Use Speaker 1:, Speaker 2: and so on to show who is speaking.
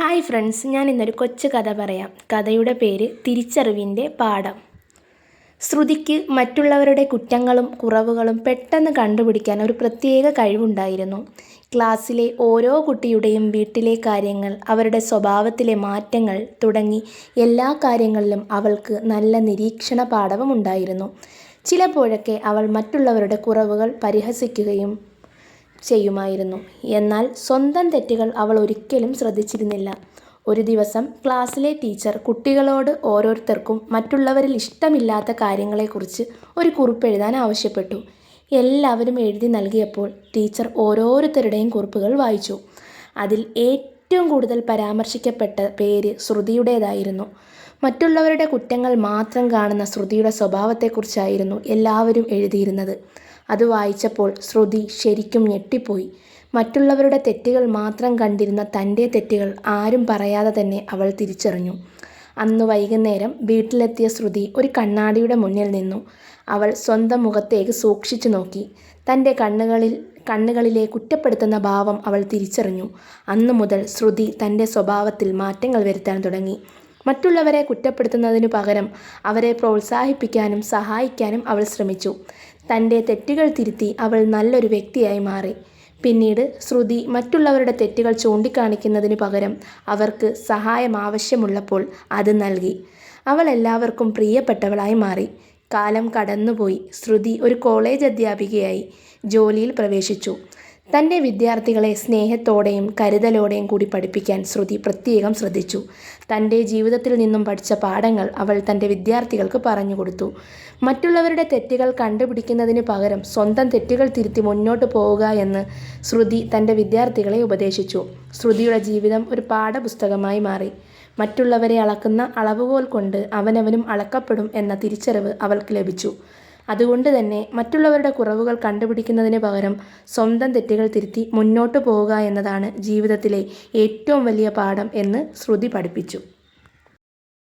Speaker 1: Hi friends ഞാൻ ഇന്നൊരു കൊച്ചു കഥ പറയാം. കഥയുടെ പേര് തിരിച്ചറിവിന്റെ പാഠം. ശ്രുതിക്ക് മറ്റുള്ളവരുടെ കുറ്റങ്ങളും കുറവുകളും പെട്ടെന്ന് കണ്ടുപിടിക്കാൻ ഒരു പ്രത്യേക കഴിവുണ്ടായിരുന്നു. ക്ലാസ്സിലെ ഓരോ കുട്ടിയുടെയും വീട്ടിലെ കാര്യങ്ങൾ അവരുടെ സ്വഭാവത്തിലെ മാറ്റങ്ങൾ തുടങ്ങി എല്ലാ കാര്യങ്ങളിലും അവൾക്ക് നല്ല നിരീക്ഷണ പാഠവും ഉണ്ടായിരുന്നു ചിലപ്പോഴൊക്കെ അവൾ മറ്റുള്ളവരുടെ കുറവുകൾ പരിഹസിക്കുകയും ചെയ്യുമായിരുന്നു. എന്നാൽ സ്വന്തം തെറ്റുകൾ അവൾ ഒരിക്കലും ശ്രദ്ധിച്ചിരുന്നില്ല. ഒരു ദിവസം ക്ലാസ്സിലെ ടീച്ചർ കുട്ടികളോട് ഓരോരുത്തർക്കും മറ്റുള്ളവരിൽ ഇഷ്ടമില്ലാത്ത കാര്യങ്ങളെക്കുറിച്ച് ഒരു കുറിപ്പ് എഴുതാൻ ആവശ്യപ്പെട്ടു. എല്ലാവരും എഴുതി നൽകിയപ്പോൾ ടീച്ചർ ഓരോരുത്തരുടെയും കുറിപ്പുകൾ വായിച്ചു. അതിൽ ഏറ്റവും കൂടുതൽ പരാമർശിക്കപ്പെട്ട പേര് ശ്രുതിയുടേതായിരുന്നു. മറ്റുള്ളവരുടെ കുറ്റങ്ങൾ മാത്രം കാണുന്ന ശ്രുതിയുടെ സ്വഭാവത്തെക്കുറിച്ചായിരുന്നു എല്ലാവരും എഴുതിയിരുന്നത്. അത് വായിച്ചപ്പോൾ ശ്രുതി ശരിക്കും ഞെട്ടിപ്പോയി. മറ്റുള്ളവരുടെ തെറ്റുകൾ മാത്രം കണ്ടിരുന്ന തന്റെ തെറ്റുകൾ ആരും പറയാതെ തന്നെ അവൾ തിരിച്ചറിഞ്ഞു. അന്ന് വൈകുന്നേരം വീട്ടിലെത്തിയ ശ്രുതി ഒരു കണ്ണാടിയുടെ മുന്നിൽ നിന്നു. അവൾ സ്വന്തം മുഖത്തേക്ക് സൂക്ഷിച്ചു നോക്കി. തന്റെ കണ്ണുകളിൽ കണ്ണുകളിലെ കുറ്റപ്പെടുത്തുന്ന ഭാവം അവൾ തിരിച്ചറിഞ്ഞു. അന്നു മുതൽ ശ്രുതി തന്റെ സ്വഭാവത്തിൽ മാറ്റങ്ങൾ വരുത്താൻ തുടങ്ങി. മറ്റുള്ളവരെ കുറ്റപ്പെടുത്തുന്നതിനു പകരം അവരെ പ്രോത്സാഹിപ്പിക്കാനും സഹായിക്കാനും അവൾ ശ്രമിച്ചു. തന്റെ തെറ്റുകൾ തിരുത്തി അവൾ നല്ലൊരു വ്യക്തിയായി മാറി. പിന്നീട് ശ്രുതി മറ്റുള്ളവരുടെ തെറ്റുകൾ ചൂണ്ടിക്കാണിക്കുന്നതിന് പകരം അവർക്ക് സഹായം ആവശ്യമുള്ളപ്പോൾ അത് നൽകി. അവൾ എല്ലാവർക്കും പ്രിയപ്പെട്ടവളായി മാറി. കാലം കടന്നുപോയി. ശ്രുതി ഒരു കോളേജ് അധ്യാപികയായി ജോലിയിൽ പ്രവേശിച്ചു. തന്റെ വിദ്യാർത്ഥികളെ സ്നേഹത്തോടെയും കരുതലോടെയും കൂടി പഠിപ്പിക്കാൻ ശ്രുതി പ്രത്യേകം ശ്രദ്ധിച്ചു. തന്റെ ജീവിതത്തിൽ നിന്നും പഠിച്ച പാഠങ്ങൾ അവൾ തന്റെ വിദ്യാർത്ഥികൾക്ക് പറഞ്ഞു കൊടുത്തു. മറ്റുള്ളവരുടെ തെറ്റുകൾ കണ്ടുപിടിക്കുന്നതിന് പകരം സ്വന്തം തെറ്റുകൾ തിരുത്തി മുന്നോട്ട് പോവുക എന്ന് ശ്രുതി തന്റെ വിദ്യാർത്ഥികളെ ഉപദേശിച്ചു. ശ്രുതിയുടെ ജീവിതം ഒരു പാഠപുസ്തകമായി മാറി. മറ്റുള്ളവരെ അളക്കുന്ന അളവുകോൽ കൊണ്ട് അവനവനും അളക്കപ്പെടും എന്ന തിരിച്ചറിവ് അവൾക്ക് ലഭിച്ചു. അതുകൊണ്ട് തന്നെ മറ്റുള്ളവരുടെ കുറവുകൾ കണ്ടുപിടിക്കുന്നതിന് പകരം സ്വന്തം തെറ്റുകൾ തിരുത്തി മുന്നോട്ട് പോവുക എന്നതാണ് ജീവിതത്തിലെ ഏറ്റവും വലിയ പാഠം എന്ന് ശ്രുതി പഠിപ്പിച്ചു.